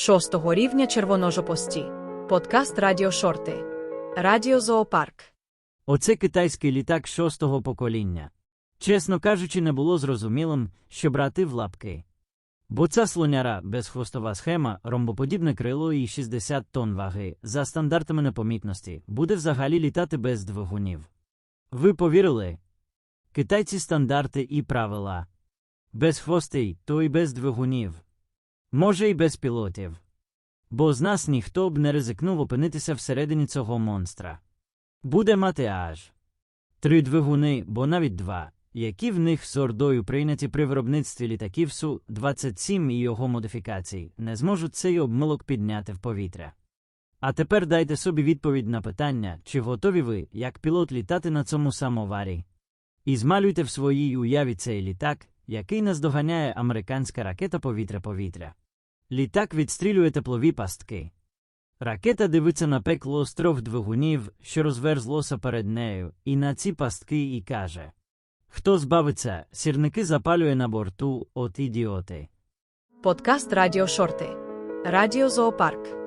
шостого рівня червоножопості. Подкаст Радіо Шорти. Радіо Зоопарк. Оце китайський літак шостого покоління. Чесно кажучи, не було зрозумілим, що брати в лапки. Бо ця слоняра, безхвостова схема, ромбоподібне крило і 60 тонн ваги, за стандартами непомітності, буде взагалі літати без двигунів. Ви повірили? Китайці стандарти і правила. Безхвостий, то й без двигунів. Може, й без пілотів. Бо з нас ніхто б не ризикнув опинитися всередині цього монстра. Буде мати аж три двигуни, бо навіть два, які в них з ордою прийняті при виробництві літаків Су-27 і його модифікацій, не зможуть цей обмилок підняти в повітря. А тепер дайте собі відповідь на питання, чи готові ви, як пілот, літати на цьому самоварі. І змалюйте в своїй уяві цей літак, який наздоганяє американська ракета повітря-повітря. Літак відстрілює теплові пастки. Ракета дивиться на пекло з трьох двигунів, що розверзлося перед нею, і на ці пастки і каже Хто збавиться, сірники запалює на борту, от ідіоти. Подкаст Радіо Шорти. Радіо Зоопарк.